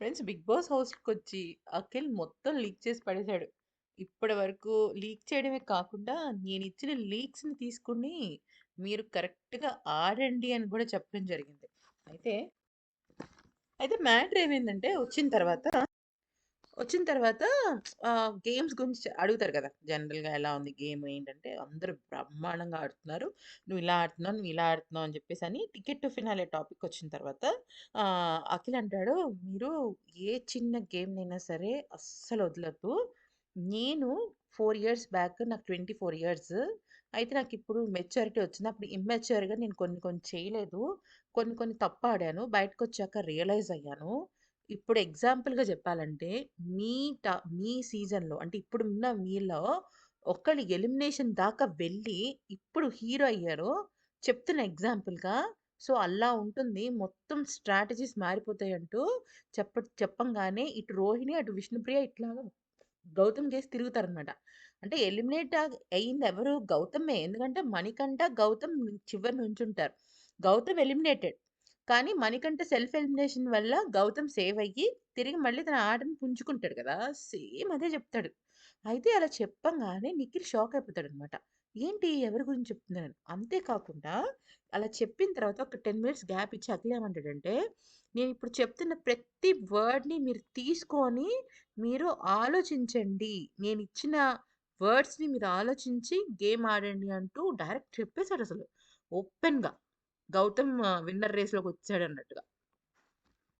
Friends 'Bigg Boss' హౌస్‌కొచ్చి అఖిల్ మొత్తం leak చేసి పడేశాడు ఇప్పటి వరకు లీక్ చేయడమే కాకుండా నేను ఇచ్చిన లీక్స్‌ని తీసుకొని మీరు కరెక్ట్‌గా ఆడండి అని కూడా చెప్పడం జరిగింది. అయితే, అయితే మ్యాటర్ ఏమైందంటే వచ్చిన తర్వాత వచ్చిన తర్వాత గేమ్స్ గురించి అడుగుతారు కదా! జనరల్‌గా ఎలా ఉంది గేమ్ ఏంటంటే అందరూ బ్రహ్మాండంగా ఆడుతున్నారు. నువ్వు ఇలా ఆడుతున్నావు, నువ్వు ఇలా ఆడుతున్నావు అని చెప్పేసి అని టికెట్ టు ఫినాలే టాపిక్ వచ్చిన తర్వాత అఖిల్ అంటాడు, "మీరు ఏ చిన్న గేమ్‌నైనా సరే అస్సలు వదలదు నేను ఫోర్ ఇయర్స్ బ్యాక్ నాకు 24 ఇయర్స్. అయితే నాకు ఇప్పుడు మెచ్యూరిటీ వచ్చింది. అప్పుడు ఇమ్మెచ్యూర్‌గా నేను కొన్ని కొన్ని చేయలేదు. కొన్ని కొన్ని తప్పు ఆడాను. బయటకొచ్చాక రియలైజ్ అయ్యాను. ఇప్పుడు ఎగ్జాంపుల్‌గా చెప్పాలంటే మీ ట మీ సీజన్‌లో అంటే ఇప్పుడున్న మీలో ఒకళ్ళు ఎలిమినేషన్ దాకా వెళ్ళి ఇప్పుడు హీరో అయ్యారు. చెప్తున్న ఎగ్జాంపుల్‌గా. సో, అలా ఉంటుంది. మొత్తం స్ట్రాటజీస్ మారిపోతాయి" అంటూ చెప్ప చెప్పంగానే ఇటు రోహిణి, అటు విష్ణుప్రియ ఇట్లాగా గౌతమ్ చేసి తిరుగుతారనమాట. అంటే ఎలిమినేట్ అయింది ఎవరు? గౌతమే. ఎందుకంటే మణికంఠ, గౌతమ్ చివరి నుంచుంటారు. గౌతమ్ ఎలిమినేటెడ్. కానీ మణికంఠ సెల్ఫ్ ఎలిమినేషన్ వల్ల గౌతమ్ సేవ్ అయ్యి తిరిగి మళ్ళీ తన ఆటను పుంజుకుంటాడు కదా! సేమ్ అదే చెప్తాడు. అయితే అలా చెప్పంగానే నిఖిల్ షాక్ అయిపోతాడనమాట. ఏంటి ఎవరి గురించి చెప్తున్నాను అంతేకాకుండా అలా చెప్పిన తర్వాత ఒక 10 మినిట్స్ గ్యాప్ ఇచ్చి అఖిల్ ఏమంటాడంటే, "నేనిప్పుడు చెప్తున్న ప్రతి వర్డ్‌ని మీరు తీసుకొని మీరు ఆలోచించండి. నేను ఇచ్చిన వర్డ్స్‌ని మీరు ఆలోచించి గేమ్ ఆడండి" అంటూ డైరెక్ట్ చెప్పేశాడు అసలు ఓపెన్‌గా. గౌతమ్ విన్నర్ రేస్లోకి వచ్చాడు అన్నట్టుగా